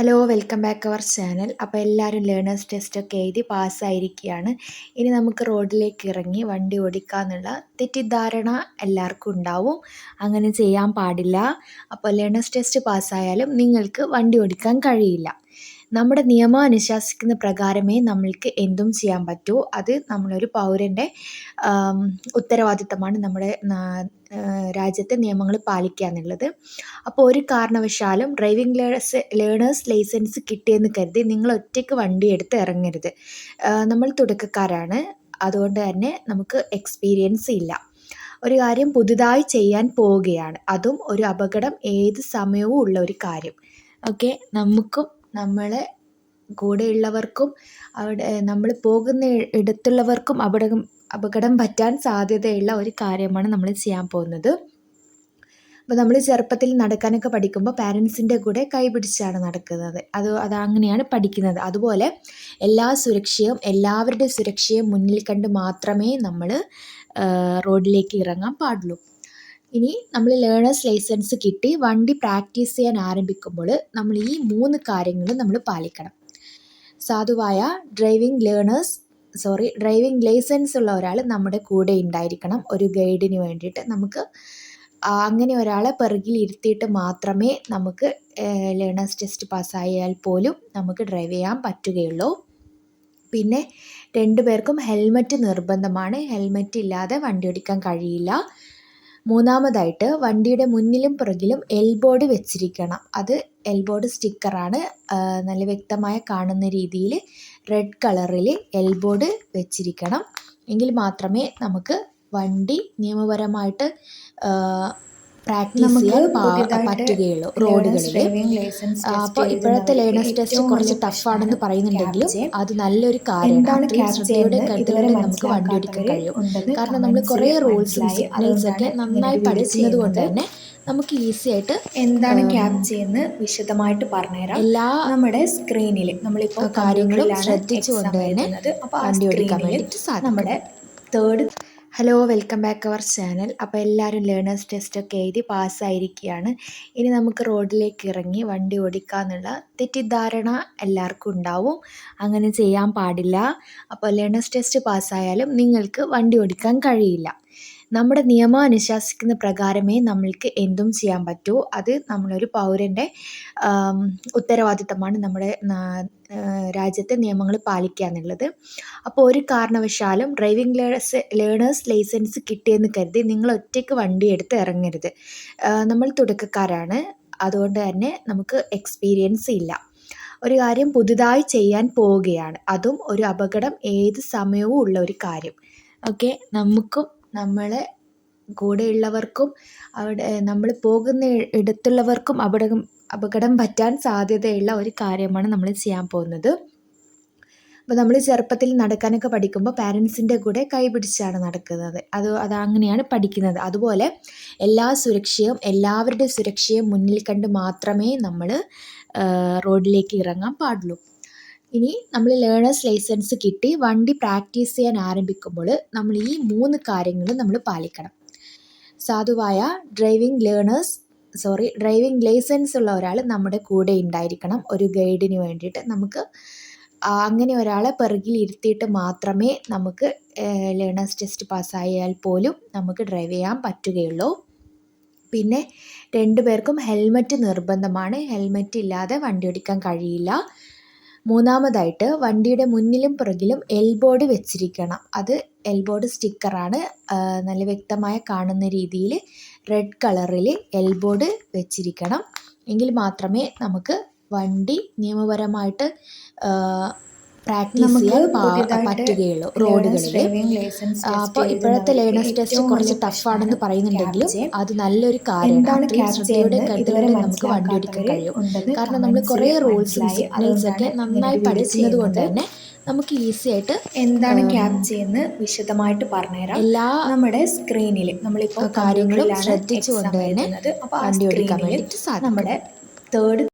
Hello welcome back our channel അപ്പോൾ എല്ലാവരും learners ടെസ്റ്റൊക്കെ എഴുതി പാസ്സായിരിക്കുകയാണ് ഇനി നമുക്ക് റോഡിലേക്ക് ഇറങ്ങി വണ്ടി ഓടിക്കാമെന്നുള്ള തെറ്റിദ്ധാരണ എല്ലാവർക്കും ഉണ്ടാവും. അങ്ങനെ ചെയ്യാൻ പാടില്ല. അപ്പോൾ ലേണേഴ്സ് ടെസ്റ്റ് പാസ്സായാലും നിങ്ങൾക്ക് വണ്ടി ഓടിക്കാൻ കഴിയില്ല. നമ്മുടെ നിയമം അനുശാസിക്കുന്ന പ്രകാരമേ നമ്മൾക്ക് എന്തും ചെയ്യാൻ പറ്റൂ. അത് നമ്മളൊരു പൗരന്റെ ഉത്തരവാദിത്തമാണ് നമ്മുടെ രാജ്യത്തെ നിയമങ്ങൾ പാലിക്കുക എന്നുള്ളത്. അപ്പോൾ ഒരു കാരണവശാലും ഡ്രൈവിംഗ് ലേണേഴ്സ് ലൈസൻസ് കിട്ടിയെന്ന് കരുതി നിങ്ങൾ ഒറ്റയ്ക്ക് വണ്ടി എടുത്ത് ഇറങ്ങരുത്. നമ്മൾ തുടക്കക്കാരാണ്. അതുകൊണ്ട് തന്നെ നമുക്ക് എക്സ്പീരിയൻസ് ഇല്ല. ഒരു കാര്യം പുതുതായി ചെയ്യാൻ പോവുകയാണ്. അതും ഒരു അപകടം ഏത് സമയവും ഉള്ള ഒരു കാര്യം. ഓക്കെ? നമുക്കും നമ്മളെ കൂടെയുള്ളവർക്കും അവിടെ നമ്മൾ പോകുന്ന ഇടത്തുള്ളവർക്കും അപകടം അപകടം പറ്റാൻ സാധ്യതയുള്ള ഒരു കാര്യമാണ് നമ്മൾ ചെയ്യാൻ പോകുന്നത്. അപ്പോൾ നമ്മൾ ചെറുപ്പത്തിൽ നടക്കാനൊക്കെ പഠിക്കുമ്പോൾ പാരൻസിന്റെ കൂടെ കൈപിടിച്ചാണ് നടക്കുന്നത്. അത് അത് അങ്ങനെയാണ് പഠിക്കുന്നത്. അതുപോലെ എല്ലാ സുരക്ഷയും എല്ലാവരുടെ സുരക്ഷയും മുന്നിൽ കണ്ട് മാത്രമേ നമ്മൾ റോഡിലേക്ക് ഇറങ്ങാൻ പാടുള്ളൂ. ഇനി നമ്മൾ ലേണേഴ്സ് ലൈസൻസ് കിട്ടി വണ്ടി പ്രാക്ടീസ് ചെയ്യാൻ ആരംഭിക്കുമ്പോൾ നമ്മൾ ഈ മൂന്ന് കാര്യങ്ങൾ നമ്മൾ പാലിക്കണം. സാധുവായ driving learners sorry driving licence ഉള്ള ഒരാൾ നമ്മുടെ കൂടെ ഉണ്ടായിരിക്കണം. ഒരു ഗൈഡിന് വേണ്ടിയിട്ട് നമുക്ക് അങ്ങനെ ഒരാളെ പിറകിൽ ഇരുത്തിയിട്ട് മാത്രമേ നമുക്ക് ലേണേഴ്സ് ടെസ്റ്റ് പാസ്സായാൽ പോലും നമുക്ക് ഡ്രൈവ് ചെയ്യാൻ പറ്റുകയുള്ളൂ. പിന്നെ രണ്ടു പേർക്കും ഹെൽമറ്റ് നിർബന്ധമാണ്. ഹെൽമറ്റ് ഇല്ലാതെ വണ്ടി ഓടിക്കാൻ കഴിയില്ല. മൂന്നാമതായിട്ട് വണ്ടിയുടെ മുന്നിലും പുറകിലും എൽബോർഡ് വെച്ചിരിക്കണം. അത് എൽബോർഡ് സ്റ്റിക്കറാണ്. നല്ല വ്യക്തമായ കാണുന്ന രീതിയിൽ റെഡ് കളറിൽ എൽബോർഡ് വെച്ചിരിക്കണം. എങ്കിൽ മാത്രമേ നമുക്ക് വണ്ടി നിയമപരമായിട്ട് പ്രാക്ടീസ് ചെയ്യാൻ പറ്റുകയുള്ളൂ റോഡുകളിൽ അപ്പോൾ ഇപ്പോഴത്തെ ലേണേഴ്സ് ടെസ്റ്റ് കുറച്ച് ടഫാണെന്ന് പറയുന്നുണ്ടെങ്കിലും അത് നല്ലൊരു കാര്യമാണ്. ശ്രദ്ധയോടെ കരുതലോടെ നമുക്ക് വണ്ടി ഓടിക്കാൻ കഴിയും. കാരണം നമ്മൾ കുറേ റൂൾസും സിഗ്നൽസ് ഒക്കെ നന്നായി പഠിക്കുന്നത് കൊണ്ട് തന്നെ നമുക്ക് ഈസി ആയിട്ട് എന്താണ് ക്യാപ്ച എന്ന് വിശദമായിട്ട് പറഞ്ഞുതരാം. എല്ലാ നമ്മുടെ സ്ക്രീനിൽ നമ്മളിപ്പോൾ കാര്യങ്ങളും ശ്രദ്ധിച്ചുകൊണ്ട് തന്നെ വണ്ടി ഓടിക്കാൻ വേണ്ടിയിട്ട് നമ്മുടെ third hello welcome back our channel അപ്പോൾ എല്ലാവരും ലേണേഴ്സ് ടെസ്റ്റൊക്കെ എഴുതി പാസ്സായിരിക്കുകയാണ് ഇനി നമുക്ക് റോഡിലേക്ക് ഇറങ്ങി വണ്ടി ഓടിക്കാമെന്നുള്ള തെറ്റിദ്ധാരണ എല്ലാവർക്കും ഉണ്ടാവും. അങ്ങനെ ചെയ്യാൻ പാടില്ല. അപ്പോൾ ലേണേഴ്സ് ടെസ്റ്റ് പാസ്സായാലും നിങ്ങൾക്ക് വണ്ടി ഓടിക്കാൻ കഴിയില്ല. നമ്മുടെ നിയമം അനുശാസിക്കുന്ന പ്രകാരമേ നമ്മൾക്ക് എന്തും ചെയ്യാൻ പറ്റൂ. അത് നമ്മളൊരു പൗരന്റെ ഉത്തരവാദിത്തമാണ് നമ്മുടെ രാജ്യത്തെ നിയമങ്ങൾ പാലിക്കുക എന്നുള്ളത്. അപ്പോൾ ഒരു കാരണവശാലും ഡ്രൈവിംഗ് ലേണേഴ്സ് ലൈസൻസ് കിട്ടിയെന്ന് കരുതി നിങ്ങൾ ഒറ്റയ്ക്ക് വണ്ടി എടുത്ത് ഇറങ്ങരുത്. നമ്മൾ തുടക്കക്കാരാണ്. അതുകൊണ്ട് തന്നെ നമുക്ക് എക്സ്പീരിയൻസ് ഇല്ല. ഒരു കാര്യം പുതുതായി ചെയ്യാൻ പോവുകയാണ്. അതും ഒരു അപകടം ഏത് സമയവും ഉള്ള ഒരു കാര്യം. ഓക്കെ? നമുക്കും നമ്മളെ കൂടെയുള്ളവർക്കും അവിടെ നമ്മൾ പോകുന്ന ഇടത്തുള്ളവർക്കും അപകടം അപകടം പറ്റാൻ സാധ്യതയുള്ള ഒരു കാര്യമാണ് നമ്മൾ ചെയ്യാൻ പോകുന്നത്. അപ്പോൾ നമ്മൾ ചെറുപ്പത്തിൽ നടക്കാനൊക്കെ പഠിക്കുമ്പോൾ പാരൻസിന്റെ കൂടെ കൈപിടിച്ചാണ് നടക്കുന്നത്. അത് അത് അങ്ങനെയാണ് പഠിക്കുന്നത്. അതുപോലെ എല്ലാ സുരക്ഷയും എല്ലാവരുടെ സുരക്ഷയും മുന്നിൽ കണ്ട് മാത്രമേ നമ്മൾ റോഡിലേക്ക് ഇറങ്ങാൻ പാടുള്ളൂ. ഇനി നമ്മൾ ലേണേഴ്സ് ലൈസൻസ് കിട്ടി വണ്ടി പ്രാക്ടീസ് ചെയ്യാൻ ആരംഭിക്കുമ്പോൾ നമ്മൾ ഈ മൂന്ന് കാര്യങ്ങൾ നമ്മൾ പാലിക്കണം. സാധുവായ driving learners sorry driving licence ഉള്ള ഒരാൾ നമ്മുടെ കൂടെ ഉണ്ടായിരിക്കണം. ഒരു ഗൈഡിന് വേണ്ടിയിട്ട് നമുക്ക് അങ്ങനെ ഒരാളെ പിറകിൽ ഇരുത്തിയിട്ട് മാത്രമേ നമുക്ക് ലേണേഴ്സ് ടെസ്റ്റ് പാസ്സായാൽ പോലും നമുക്ക് ഡ്രൈവ് ചെയ്യാൻ പറ്റുകയുള്ളൂ. പിന്നെ രണ്ടു പേർക്കും ഹെൽമറ്റ് നിർബന്ധമാണ്. ഹെൽമറ്റ് ഇല്ലാതെ വണ്ടി ഓടിക്കാൻ കഴിയില്ല. മൂന്നാമതായിട്ട് വണ്ടിയുടെ മുന്നിലും പുറകിലും എൽ ബോർഡ് വെച്ചിരിക്കണം. അത് എൽ ബോർഡ് സ്റ്റിക്കറാണ് നല്ല വ്യക്തമായി കാണുന്ന രീതിയിൽ റെഡ് കളറിൽ എൽ ബോർഡ് വെച്ചിരിക്കണം. എങ്കിൽ മാത്രമേ നമുക്ക് വണ്ടി നിയമപരമായിട്ട് പ്രാക്ടീസ് ചെയ്യാൻ പറ്റുകയുള്ളൂ റോഡുകളിൽ അപ്പോൾ ഇപ്പോഴത്തെ ലേണേഴ്സ് ടെസ്റ്റ് കുറച്ച് ടഫാണെന്ന് പറയുന്നുണ്ടെങ്കിലും അത് നല്ലൊരു കാര്യമാണ്. ശ്രദ്ധയുടെ കരുതലോടെ നമുക്ക് വണ്ടി ഓടിക്കാൻ കഴിയും. കാരണം നമ്മൾ കുറേ റൂൾസും സിഗ്നൽസ് ഒക്കെ നന്നായി പഠിക്കുന്നത് കൊണ്ട് തന്നെ നമുക്ക് ഈസി ആയിട്ട് എന്താണ് ക്യാപ്ച എന്ന് വിശദമായിട്ട് പറഞ്ഞുതരാം. എല്ലാ നമ്മുടെ സ്ക്രീനിൽ നമ്മളിപ്പോൾ കാര്യങ്ങളും ശ്രദ്ധിച്ചുകൊണ്ട് തന്നെ വണ്ടി ഓടിക്കാൻ വേണ്ടിയിട്ട് നമ്മുടെ തേർഡ്